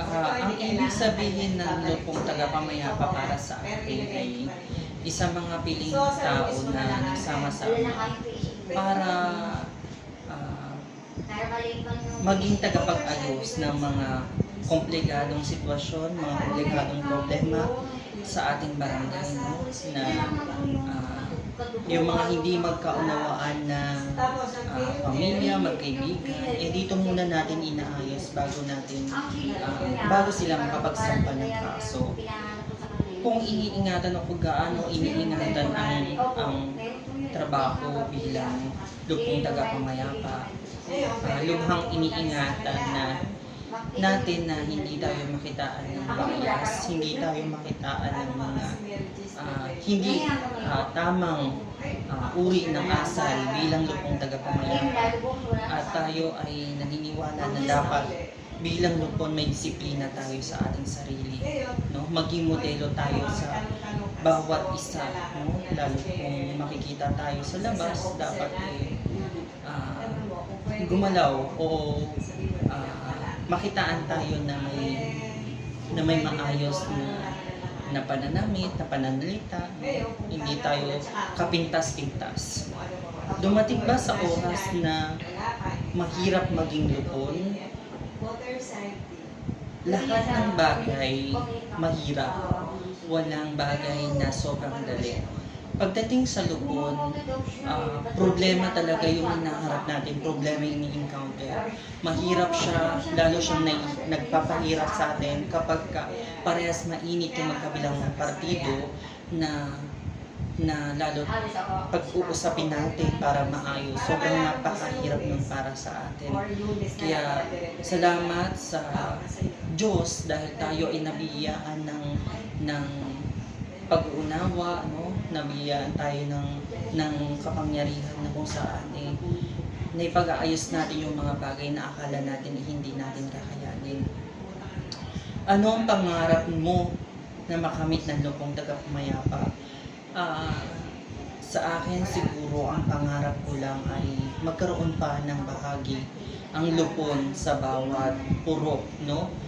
Ah, ang ibig sabihin ng lupong tagapamayapa para sa akin ay isang mga piling tao na nagsama-sama para ah, maging tagapag-ayos ng mga komplikadong sitwasyon, mga komplikadong problema sa ating barangay no? na ah, yung mga hindi magkaunawaan na ah, pamilya, magkaibigan, eh dito muna natin inaayos bago natin ah, bago sila makapagsampa ng kaso. Kung iniingatan o kung gaano iniingatan ang, ang trabaho bilang lupong tagapamayapa, ah, lubhang iniingatan na natin na hindi tayo makitaan ng bias, hindi tayo makitaan ng mga ah, hindi ah, tamang ah, uri ng asal bilang lupong tagapamayapa. At tayo ay naniniwala na dapat bilang lupon may disiplina tayo sa ating sarili. No? Maging modelo tayo sa bawat isa. No? Lalo kung makikita tayo sa labas, dapat eh, ah, gumalaw o makitaan tayo na may na may maayos na na pananamit, na pananalita, hindi tayo kapintas-pintas. Dumating ba sa oras na mahirap maging lupon? Lahat ng bagay mahirap. Walang bagay na sobrang dali. Pagdating sa lupon, ah, problema talaga yung hinaharap natin, problema yung ni-encounter. Mahirap siya, lalo siyang nai- nagpapahirap sa atin kapag ka parehas mainit yung magkabilang partido na na lalo pag-uusapin natin para maayos. Sobrang napakahirap nun para sa atin. Kaya salamat sa Diyos dahil tayo ay nabiyaan ng ng pag-uunawa, no? Nabiyaan tayo ng ng kapangyarihan na kung saan eh naipag-aayos natin yung mga bagay na akala natin eh, hindi natin kakayanin. Ano ang pangarap mo na makamit ng lupong tagapumayapa? Ah, sa akin siguro ang pangarap ko lang ay magkaroon pa ng bahagi ang lupon sa bawat purok, no?